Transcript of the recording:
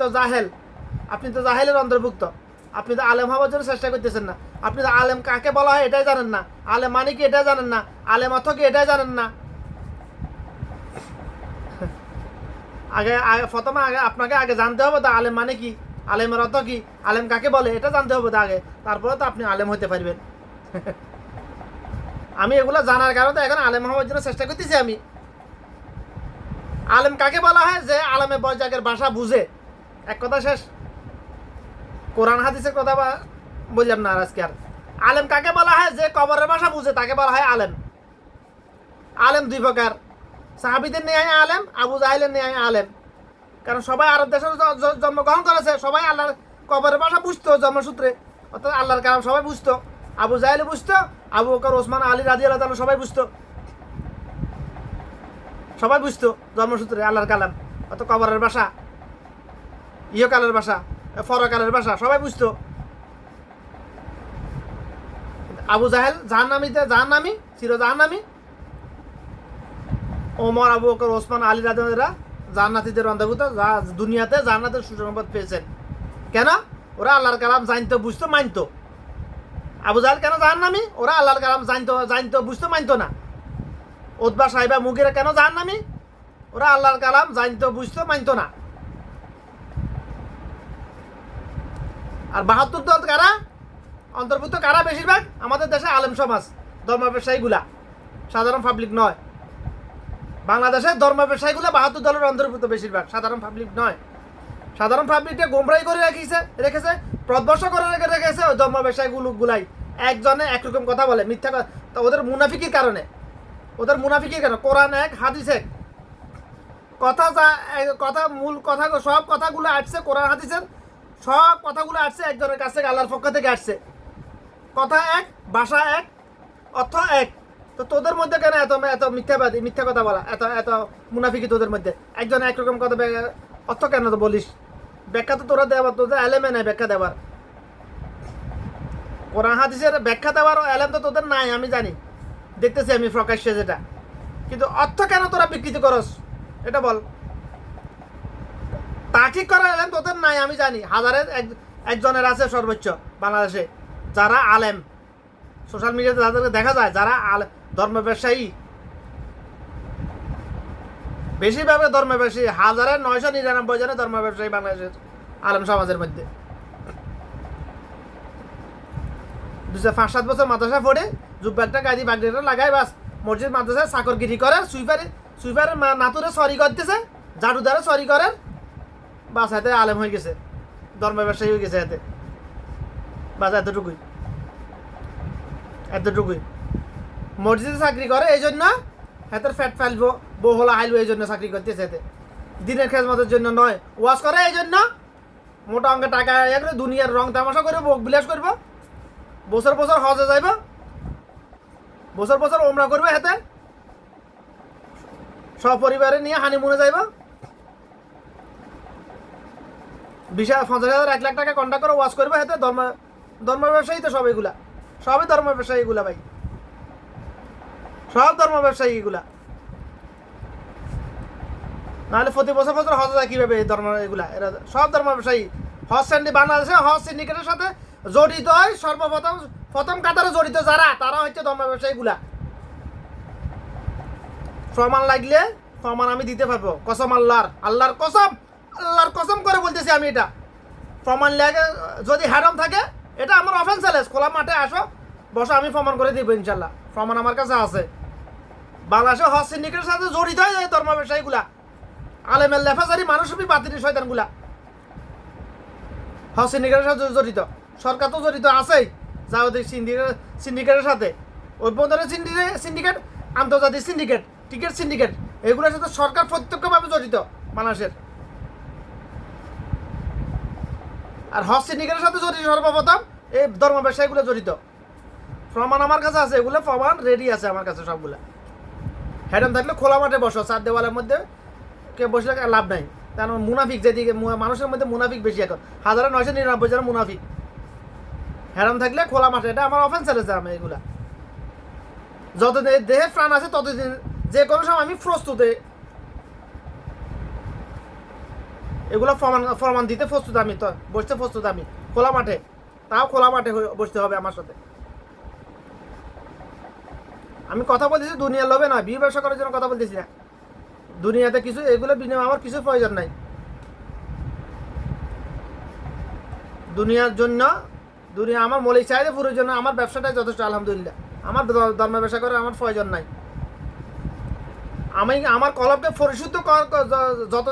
তো জাহেল। আপনি তো জাহেলের অন্তর্ভুক্ত। আপনি তো আলেম হওয়ার জন্য চেষ্টা করতেছেন না। আপনি তো আলেম কাকে বলা হয় এটাই জানেন না। আলেম মানে কি এটাই জানেন না। আলেম অর্থ কি এটাই জানেন না। আগে প্রথমে আগে আপনাকে আগে জানতে হবে তো আলেম মানে কি? আলেমের অর্থ কি? আলেম কাকে বলে এটা জানতে হবে তো আগে। তারপরে তো আপনি আলেম হতে পারবেন। আমি এগুলো জানার কারণে তো এখন আলেম হওয়ার জন্য চেষ্টা করতেছি আমি। আলেম কাকে বলা হয়? যে আলেমে বৈজাগের ভাষা বুঝে। এক কথা শেষ। কোরআন, হাদিসের কথা বা বললাম না আজকে আর। আলেম কাকে বলা হয়? যে কবরের ভাষা বুঝে, তাকে বলা হয় আলেম। আলেম দুই প্রকার। সাহাবিদের নিয়ে আলেম, আবু জাহিলের নিয়ে আলেম। কারণ সবাই আরব দেশে জ- জ- জন্মগ্রহণ করেছে, সবাই আল্লাহর কবরের ভাষা বুঝতো জন্মসূত্রে। অর্থাৎ আল্লাহর কালাম সবাই বুঝতো। আবু জাহেল বুঝতো, আবু বকর, ওসমান, আলী রাজি আল্লাহ সবাই বুঝতো। সবাই বুঝতো জন্মসূত্রে আল্লাহর কালাম। অত কবরের ভাষা। ইহকালের ভাষা ফরকালের ভাষা, সবাই বুঝতো। আবু জাহেল, জাহান্নামীতে জাহান্নামী, চির জাহান্নামী। ওমর, আবু বকর, ওসমান, আলী রাজা জান্নাতিদের অন্তর্ভুক্ত, যা দুনিয়াতে জান্নাতের সুসংবাদ পেয়েছেন। কেন? ওরা আল্লাহর কালাম জানতো, বুঝতো, মানতো। আবু জাহেল কেন জাহান্নামী? ওরা আল্লাহর কালাম জানতো জানতো, বুঝতো, মানতো না। ওদবা সাহেবা মুগিরা কেন জাহান্নামী? ওরা আল্লাহর কালাম জানতো, বুঝতো, মানতো না। আর বাহাত্তর দল কারা? অন্তর্ভুক্ত কারা বেশিরভাগ? আমাদের দেশে আলেম সমাজ ধর্ম ব্যবসায়ীগুলা সাধারণ পাবলিক নয়। বাংলাদেশের ধর্ম ব্যবসায়ীগুলো বাহাত্তর দলের অন্তর্ভুক্ত বেশিরভাগ, সাধারণ পাবলিক নয়। সাধারণ পাবলিকটা গোমরাই করে রেখেছে রেখেছে প্রদবর্ষ করে রেখে রেখেছে ওই ধর্ম ব্যবসায়ীগুলো গুলাই একজনে একরকম কথা বলে, মিথ্যা কথা ওদের মুনাফিকির কারণে। ওদের মুনাফিকির কারণে, কোরআন এক, হাদিস এক। কথা যা কথা মূল কথা, সব কথাগুলো আসছে কোরআন, হাদিসের। সব কথাগুলো আসছে একজনের কাছ আল্লাহর পক্ষ থেকে আসছে। কথা এক, ভাষা এক, অর্থ এক। তো তোদের মধ্যে কেন এত এত মিথ্যাবাদী মিথ্যা কথা বলা? এত এত মুনাফিকি তোদের মধ্যে? একজন একরকম কথা অর্থ কেন তো বলিস? ব্যাখ্যা তো তোরা দেওয়ার, তোদের এলেমে নাই ব্যাখ্যা দেওয়ার। কোরআন হাদিসের ব্যাখ্যা দেওয়ার এলেম তো তোদের নাই, আমি জানি। দেখতেছি আমি প্রকাশ্যে যেটা। কিন্তু অর্থ কেন তোরা বিকৃত করস? এটা বল। তাকিক করার এলেম তোদের নাই, আমি জানি। হাজারের একজনের আছে সর্বোচ্চ বাংলাদেশে, যারা আলেম। সোশ্যাল মিডিয়াতে যাদেরকে দেখা যায়, যারা ধর্ম ব্যবসায়ী বেশিরভাগ ধর্ম ব্যবসায়ী হাজারে নয়শো নিরানব্বই জনের ধর্ম ব্যবসায়ী বাংলাদেশের আলেম সমাজের মধ্যে। দুশো পাঁচ, সাত বছর মাদ্রাসা পড়ে জুব্বাকটা গাড়ি বাগড়িটা লাগায় বাস। মসজিদ, মাদ্রাসায় চাকরগিরি করে, সুইপারে সুইপারে নাতুরে সরি করতেছে ঝাড়ুদারে সরি করে বাস হাতে আলেম হয়ে গেছে। ধর্ম ব্যবসায়ী হয়ে গেছে হাতে বাস এতটুকুই। এতটুকুই। মসজিদে চাকরি করে, এই জন্য হাতের ফ্যাট ফেলব বহুলা হাইলবো, এই জন্য চাকরি করতেছে হাতে দিনের খেজমতের জন্য নয় ওয়াশ করে, এই জন্য মোটা অঙ্কে টাকা ইয়ে করে, দুনিয়ার রং তামাশা ভোগ বিলাস করব। বছর বছর হজে যাইব। বছর বছর ওমরা করবে হাতে সপরিবারে নিয়ে হানিমুনে যাইব। বিশ পঞ্চাশ হাজার, এক লাখ টাকা কন্ট্যাক্ট করে ওয়াশ করবে হাতে ধর্ম ধর্ম ব্যবসায়ী তো সব এগুলা। সবই ধর্ম ব্যবসায়ী এগুলা ভাই। সব ধর্ম ব্যবসায়ী এগুলা। নাহলে প্রতি বছর বছর হজ যায় কীভাবে এই ধর্ম এগুলা? এরা সব ধর্ম ব্যবসায়ী। হজ স্যান্ডি বাংলাদেশে, হজ সিন্ডিকেটের সাথে জড়িত হয়, সর্বপ্রথম, প্রথম কাতারে জড়িত যারা, তারা হচ্ছে ধর্ম ব্যবসায়ীগুলা প্রমাণ লাগলে প্রমাণ আমি দিতে পারব। কসম আল্লাহর আল্লাহর কসম। আল্লাহর কসম করে বলতেছি আমি এটা। প্রমাণ লাগে, যদি হ্যাডম থাকে, এটা আমার অফেন্স চ্যালেঞ্জ খোলা মাঠে আসো, বসো, আমি প্রমাণ করে দিব ইনশাল্লাহ। প্রমাণ আমার কাছে আছে। বাংলাদেশে হজ সিন্ডিকেটের সাথে জড়িত হয় এই ধর্ম ব্যবসায়ীগুলা আলেমের লেফাজারি মানুষ মানুষই বাতিল শয়তানগুলা। হজ সিন্ডিকেটের সাথে জড়িত। সরকার তো জড়িত আছেই। যাওয়াদের সিন্ডিকেট সিন্ডিকেটের সাথে। অভ্যন্তরীণ সিন্ডিকেট সিন্ডিকেট, আন্তর্জাতিক সিন্ডিকেট, টিকিট সিন্ডিকেট, এগুলোর সাথে সরকার প্রত্যক্ষভাবে জড়িত বাংলাদেশের। আর হজ সিন্ডিকেটের সাথে জড়িত সর্বপ্রথম এই ধর্ম ব্যবসায়ীগুলো জড়িত। প্রমাণ আমার কাছে আছে, এগুলো প্রমাণ রেডি আছে আমার কাছে সবগুলা। হ্যাডম থাকলে খোলা মাঠে বসো, চার দেওয়ালের মধ্যে কে বসলে লাভ নাই। কারণ মুনাফিক যেদিকে মানুষের মধ্যে মুনাফিক বেশি এখন। হাজারে নয়শো নিরানব্বই জন মুনাফিক। হ্যারাম থাকলে খোলা মাঠে, এটা আমার অফেন্স চলেছে আমি এগুলা। যতদিন দেহে প্রাণ আছে, ততদিন যে কোনো সময় আমি প্রস্তুতে এগুলো প্রমাণ প্রমাণ দিতে প্রস্তুত আমি, তো বসতে প্রস্তুত আমি। খোলা মাঠে। তাও খোলা মাঠে বসতে হবে আমার সাথে। আমি কথা বলতেছি, দুনিয়ার লোভে নয়, বিয়ে ব্যবসা করার জন্য কথা বলতেছি না। দুনিয়াতে কিছু, এগুলো বিনিময় আমার কিছু প্রয়োজন নাই। দুনিয়ার জন্য, দুনিয়া আমার মৌলিক চাহিদা পুরোর জন্য আমার ব্যবসাটাই যথেষ্ট, আলহামদুলিল্লাহ। আমার ধর্ম- ব্যবসা করার আমার প্রয়োজন নাই। আমি, আমার কলমকে পরিশুদ্ধ যত